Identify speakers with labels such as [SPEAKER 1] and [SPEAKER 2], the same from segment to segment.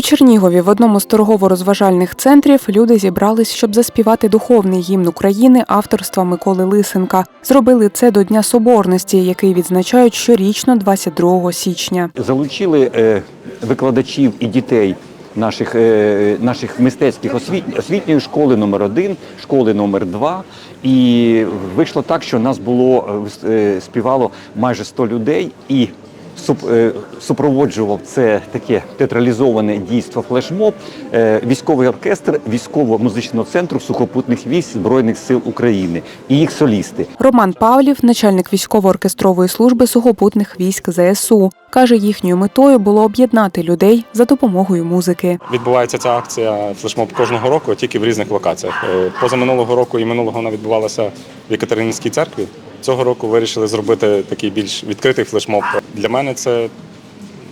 [SPEAKER 1] Чернігові в одному з торгово-розважальних центрів люди зібрались, щоб заспівати духовний гімн України авторства Миколи Лисенка. Зробили це до Дня Соборності, який відзначають щорічно 22 січня.
[SPEAKER 2] залучили е, викладачів і дітей наших, е, наших мистецьких освіт, освітньої школи номер 1 школи номер 2 І вийшло так, що нас було е, співало майже 100 людей і. Суп- е, Супроводжував це таке театралізоване дійство флешмоб, е, військовий оркестр військово-музичного центру сухопутних військ Збройних сил України і їх солісти.
[SPEAKER 1] Роман Павлів, начальник військово-оркестрової служби сухопутних військ ЗСУ, каже, їхньою метою було об'єднати людей за допомогою музики.
[SPEAKER 3] Відбувається ця акція флешмоб кожного року, тільки в різних локаціях. Е, Поза минулого року і минулого вона відбувалася в Екатерининській церкві. Цього року вирішили зробити такий більш відкритий флешмоб. Для мене це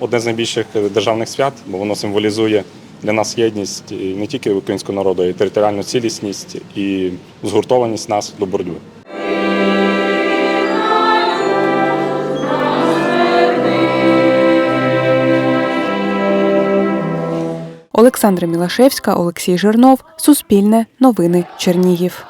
[SPEAKER 3] одне з найбільших державних свят, бо воно символізує для нас єдність не тільки українського народу, а й територіальну цілісність і згуртованість нас до боротьби.
[SPEAKER 1] Олександра Мілашевська, Олексій Жирнов, Суспільне, Новини, Чернігів.